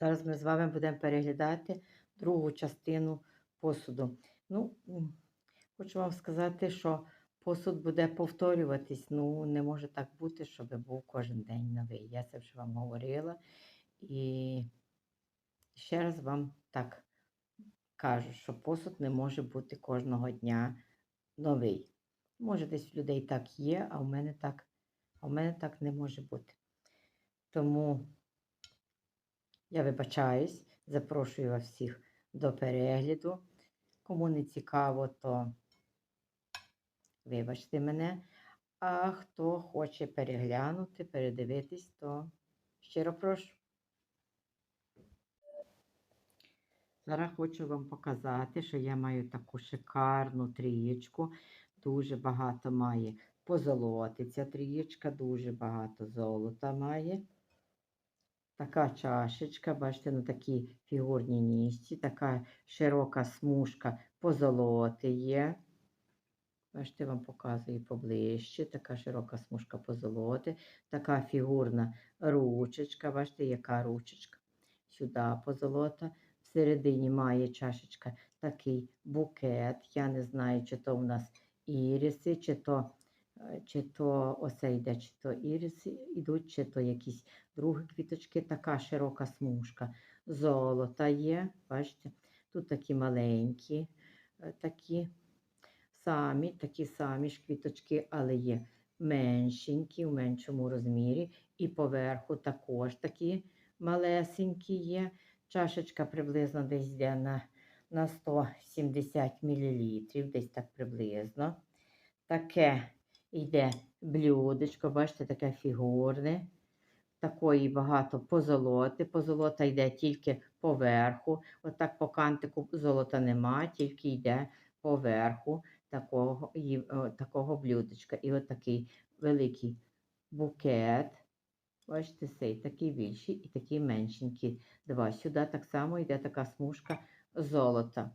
Зараз ми з вами будемо переглядати другу частину посуду. Ну, хочу вам сказати, що посуд буде повторюватись. Ну, не може так бути, щоб був кожен день новий. Я це вже вам говорила. І ще раз вам так кажу, що посуд не може бути кожного дня новий. Може, десь в людей так є, а в мене так, а в мене так не може бути. Тому я вибачаюсь, запрошую вас всіх до перегляду. Кому не цікаво, то вибачте мене. А хто хоче переглянути, передивитись, то щиро прошу. Зараз хочу вам показати, що я маю таку шикарну трієчку. Дуже багато має позолоти. Ця трієчка дуже багато золота має. Така чашечка, бачите, на такій фігурній ніжці, така широка смужка позолоти є. Бачите, вам показую поближче. Така широка смужка позолоти, така фігурна ручечка. Бачите, яка ручечка. Сюди позолота. Всередині має чашечка такий букет. Я не знаю, чи то в нас іріси, чи то, чи то оце йде, чи то іріси йдуть, чи то якісь другі квіточки. Така широка смужка. Золота є. Бачите, тут такі маленькі, е, такі самі, такі самі ж квіточки, але є меншенькі, в меншому розмірі. І поверху також такі малесенькі є. Чашечка приблизно десь йде на, на 170 мл, десь так приблизно. Таке йде блюдечко, бачите, таке фігурне. Такої багато позолоти. Позолота йде тільки поверху. Отак по кантику золота нема, тільки йде поверху такого, такого блюдечка. І отакий великий букет. Бачите, цей такий більший і такий меншенький. Два. Сюди так само йде така смужка золота.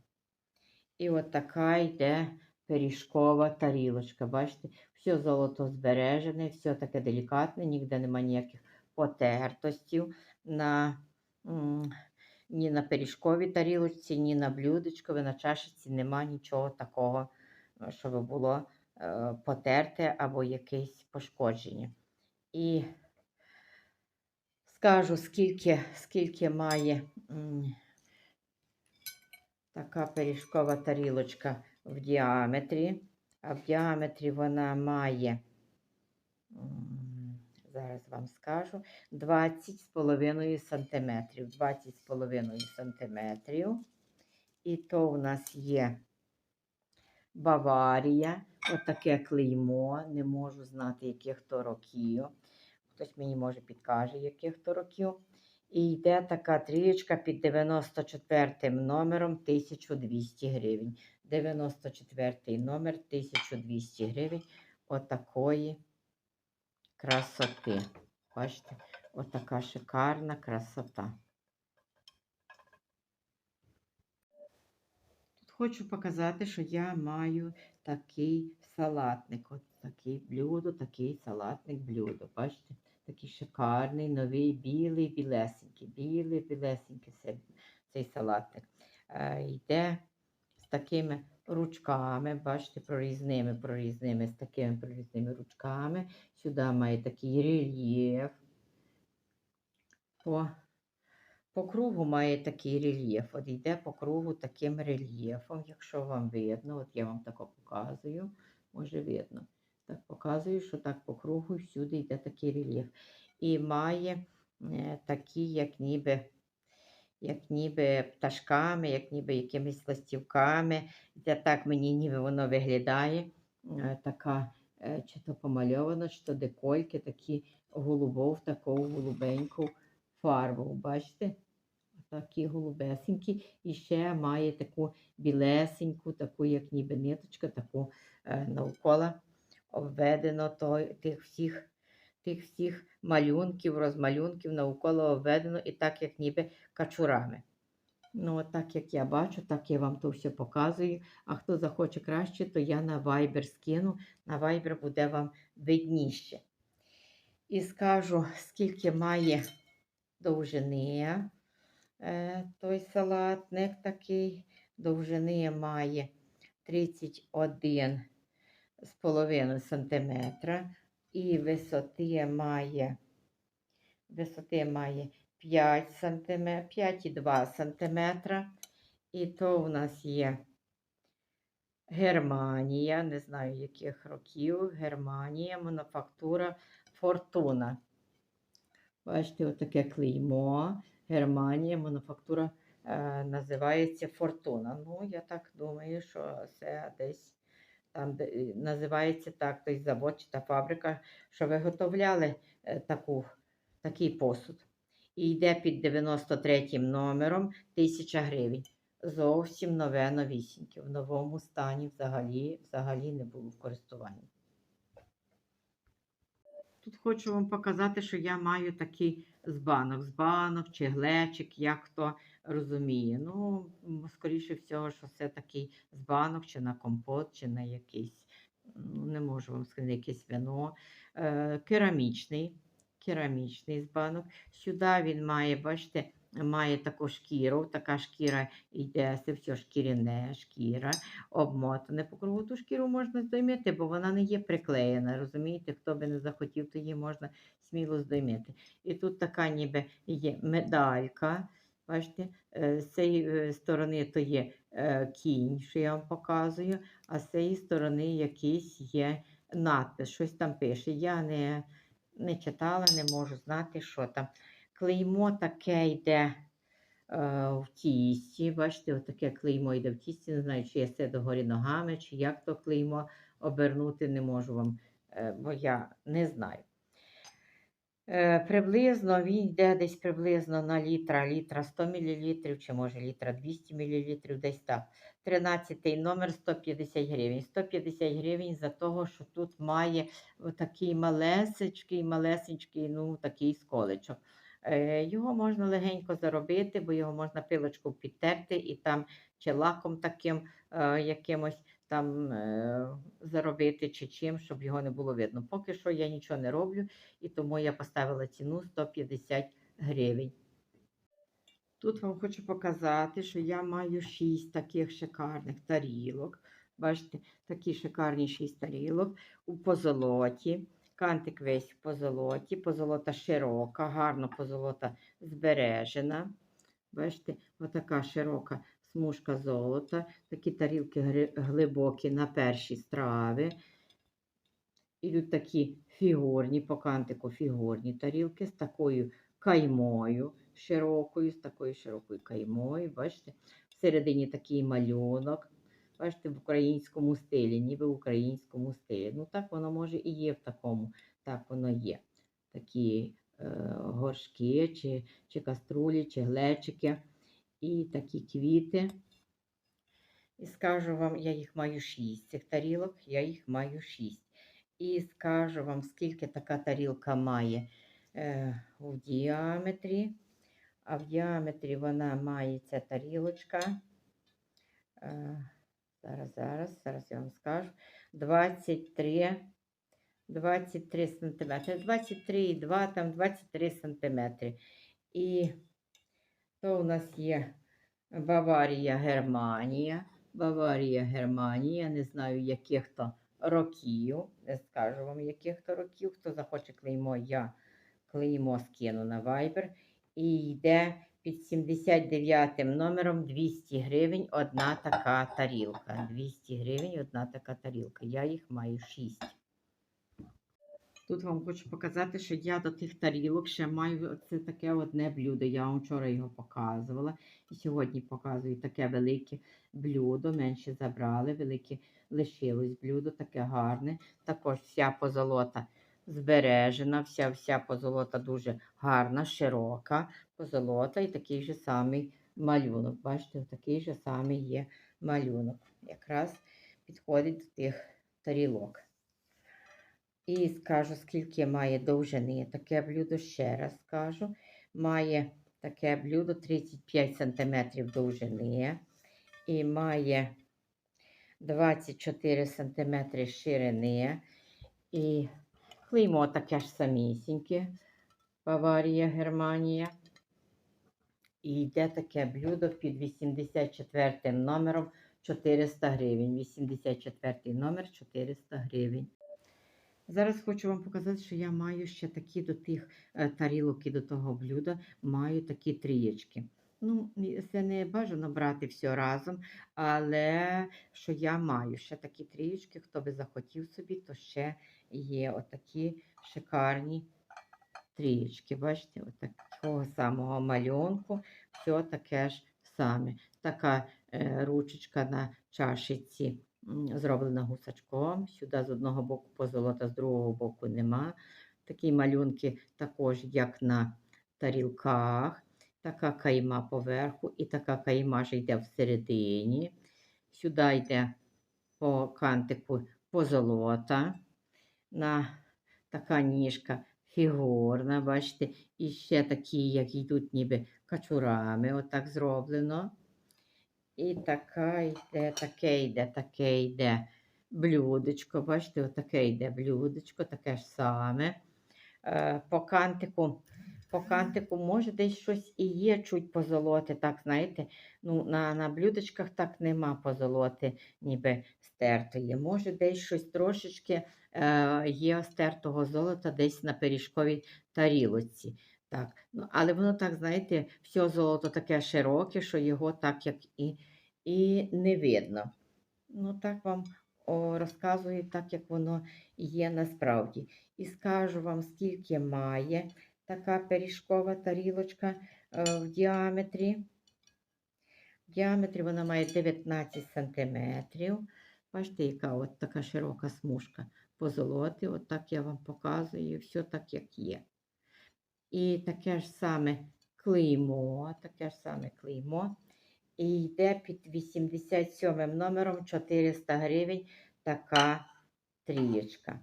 І от така йде пиріжкова тарілочка. Бачите, все золото збережене, все таке делікатне, ніде нема ніяких потертостів на, ні на пиріжковій тарілочці, ні на блюдечкові, на чашечці нема нічого такого, щоб було е, потерте або якесь пошкодження. І скажу, скільки, скільки має така пиріжкова тарілочка в діаметрі. А в діаметрі вона має, зараз вам скажу, 20,5 сантиметрів. 20,5 сантиметрів. І то в нас є Баварія. Отаке клеймо. Не можу знати, яких то років. Хтось мені може підкаже, яких то років. І йде така трієчка під 94 номером 1200 гривень. 94 номер 1200 гривень. Отакої красоти. Бачите, отака шикарна красота. Тут хочу показати, що я маю такий салатник. От такий блюдо, такий салатник блюдо. Бачите? Такий шикарний, новий, білий, білесенький. Білий, білесенький цей, салатник. Е, йде такими ручками, бачите, прорізними, прорізними, з такими прорізними ручками. Сюди має такий рельєф. По, по кругу має такий рельєф. От йде по кругу таким рельєфом, якщо вам видно, от я вам тако показую, може видно. Так показую, що так по кругу всюди йде такий рельєф. І має е, такі, як ніби, як ніби пташками, як ніби якимись ластівками. Це так мені ніби воно виглядає. Е, така, е, чи то помальовано, чи то декольки, такі голубов, таку голубеньку фарбу. Бачите? Такі голубесенькі. І ще має таку білесеньку, таку, як ніби ниточка, таку е, навколо обведено той, тих всіх тих всіх малюнків, розмалюнків навколо обведено і так, як ніби качурами. Ну, так як я бачу, так я вам то все показую. А хто захоче краще, то я на Viber скину. На Viber буде вам видніше. І скажу, скільки має довжини. е, той салатник такий. Довжини має 31 з половиною сантиметра. І висоти має, висоти має 5 см, 5,2 сантиметра. І то у нас є Германія, не знаю яких років. Германія, мануфактура Фортуна. Бачите, отаке клеймо. Германія, мануфактура е, називається Фортуна. Ну, я так думаю, що це десь там е, називається так, той завод чи та фабрика, що виготовляли е, таку, такий посуд. І йде під 93 номером 1000 гривень. Зовсім нове новісіньке. В новому стані взагалі, взагалі не було в користуванні. Тут хочу вам показати, що я маю такий збанок, збанок чи глечик, як хто розуміє. Ну, скоріше всього, що це такий збанок, чи на компот, чи на якийсь, ну, не можу вам сказати, якесь вино. Е, керамічний, керамічний збанок. Сюди він має, бачите, має таку шкіру, така шкіра йде, це все шкіряне, шкіра, обмотане по кругу. Ту шкіру можна здоймити, бо вона не є приклеєна. Розумієте, хто би не захотів, то її можна сміло здоймити. І тут така ніби є медалька. Бачите, е, з цієї е, сторони то є е, кінь, що я вам показую, а з цієї сторони якийсь є надпис, щось там пише. Я не, не читала, не можу знати, що там. Клеймо таке йде в тісті. Бачите, отаке клеймо йде в тісті. Не знаю, чи я це догорі ногами, чи як то клеймо обернути, не можу вам, бо я не знаю. Е, Приблизно він йде десь приблизно на літра, літра 100 мл, чи може літра 200 мл, десь так. 13 номер 150 гривень. 150 гривень за того, що тут має такий малесечкий, малесечкий, ну такий сколечок. Е, Його можна легенько заробити, бо його можна пилочку підтерти і там чи лаком таким е, якимось там е, заробити, чи чим, щоб його не було видно. Поки що я нічого не роблю, і тому я поставила ціну 150 гривень. Тут вам хочу показати, що я маю 6 таких шикарних тарілок. Бачите, такі шикарні 6 тарілок у позолоті. Кантик весь в позолоті, позолота широка, гарно позолота збережена. Бачите, отака широка смужка золота, такі тарілки глибокі на перші страви. Ідуть такі фігурні, по кантику фігурні тарілки з такою каймою широкою, з такою широкою каймою. Бачите, всередині такий малюнок. Бачите, в українському стилі, ніби в українському стилі. Ну, так воно може і є в такому, так воно є. Такі е, горшки, чи, чи каструлі, чи глечики, і такі квіти. І скажу вам, я їх маю шість цих тарілок, я їх маю шість. І скажу вам, скільки така тарілка має е, у діаметрі. А в діаметрі вона має ця тарілочка. Е, зараз, зараз, зараз я вам скажу. 23, 23 сантиметри. 23,2, там 23 сантиметри. І то у нас є Баварія, Германія. Баварія, Германія. Не знаю, яких то років. Не скажу вам, яких то років. Хто захоче клеймо, я клеймо скину на Viber. І йде під 79 номером 200 гривень одна така тарілка. 200 гривень одна така тарілка. Я їх маю 6. Тут вам хочу показати, що я до тих тарілок ще маю це таке одне блюдо. Я вам вчора його показувала. І сьогодні показую таке велике блюдо. Менше забрали, велике лишилось блюдо, таке гарне. Також вся позолота збережена, вся вся позолота дуже гарна, широка позолота і такий же самий малюнок. Бачите, такий же самий є малюнок. Якраз підходить до тих тарілок. І скажу, скільки має довжини таке блюдо, ще раз скажу. Має таке блюдо 35 см довжини і має 24 см ширини. І клеймо таке ж самісіньке. Баварія, Германія. І йде таке блюдо під 84 номером 400 гривень. 84 номер 400 гривень. Зараз хочу вам показати, що я маю ще такі до тих е, тарілок і до того блюда, маю такі трієчки. Ну, це не бажано брати все разом, але що я маю ще такі трієчки, хто би захотів собі, то ще є отакі шикарні трієчки. Бачите, от такого самого малюнку, все таке ж саме. Така е, ручечка на чашиці зроблена гусачком. Сюди з одного боку позолота, з другого боку нема. Такі малюнки також, як на тарілках. Така кайма поверху, і така кайма ж йде всередині. Сюди йде по кантику позолота. На така ніжка фігурна, бачите, і ще такі, як йдуть ніби качурами, отак зроблено. І така йде, таке йде, таке йде блюдечко. Бачите, отаке йде блюдечко, таке ж саме. Е, по кантику, по кантику, може, десь щось і є чуть позолоти, так, знаєте, ну, на, на блюдечках так нема позолоти, ніби стертої. Може, десь щось трошечки е, є стертого золота десь на пиріжковій тарілоці. Так, ну, але воно так, знаєте, все золото таке широке, що його так як і, і не видно. Ну, так вам розказую, так як воно є насправді. І скажу вам, скільки має така пиріжкова тарілочка е, в діаметрі. В діаметрі вона має 19 сантиметрів. Бачите, яка от така широка смужка позолоти. От так я вам показую, все так, як є. І таке ж саме клеймо, таке ж саме клеймо. І йде під 87 номером 400 гривень така трієчка.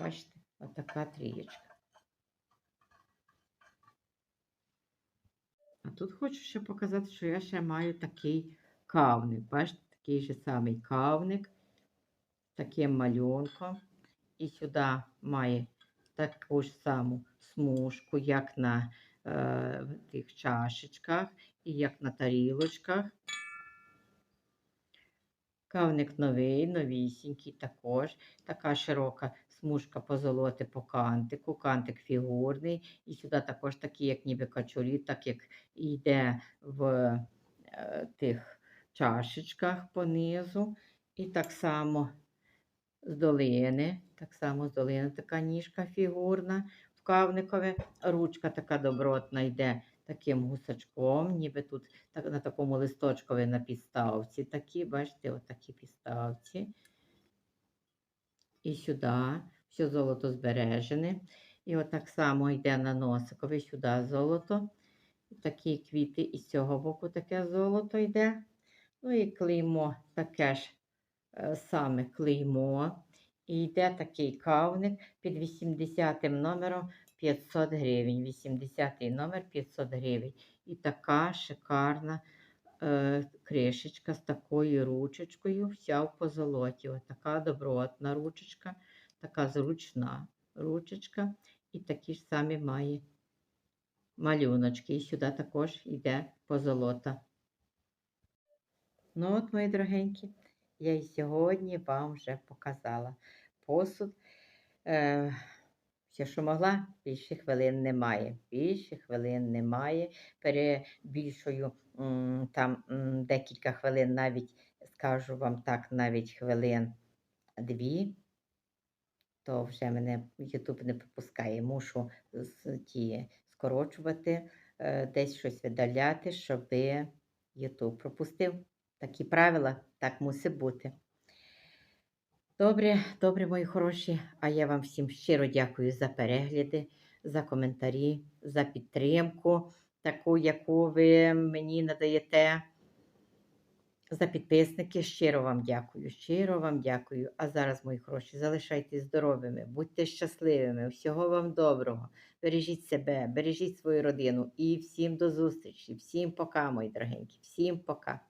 Бачите, отака трієчка. А тут хочу ще показати, що я ще маю такий кавник. Бачите, такий же самий кавник, таким малюнком. І сюди має таку ж саму смужку, як на е, тих чашечках і як на тарілочках. Кавник новий, новісінький також. Така широка смужка позолоти по кантику, кантик фігурний. І сюди також такі, як ніби качурі, так як йде в е, тих чашечках понизу. І так само з долини, так само з долини така ніжка фігурна в кавникові. Ручка така добротна йде таким гусачком, ніби тут так, на такому листочкові на підставці. Такі, бачите, отакі підставці. І сюди все золото збережене. І отак само йде на носикові, сюди золото. Такі квіти і з цього боку таке золото йде. Ну і клеймо таке ж е, саме клеймо. І йде такий кавник під 80 номером 500 гривень. 80 номер 500 гривень. І така шикарна е, кришечка з такою ручечкою, вся в позолоті. Ось така добротна ручечка, така зручна ручечка. І такі ж самі має малюночки. І сюди також йде позолота. Ну от, мої дорогенькі, я і сьогодні вам вже показала посуд. Е, все, що могла, більше хвилин немає. Більше хвилин немає. Перебільшую там декілька хвилин, навіть скажу вам так, навіть хвилин дві, то вже мене YouTube не пропускає. Мушу ті скорочувати, е, десь щось видаляти, щоб YouTube пропустив. Такі правила, так мусить бути. Добре, добре, мої хороші. А я вам всім щиро дякую за перегляди, за коментарі, за підтримку, таку, яку ви мені надаєте. За підписники. Щиро вам дякую. Щиро вам дякую. А зараз, мої хороші, залишайтесь здоровими, будьте щасливими, всього вам доброго. Бережіть себе, бережіть свою родину і всім до зустрічі. Всім пока, мої дорогенькі. Всім пока.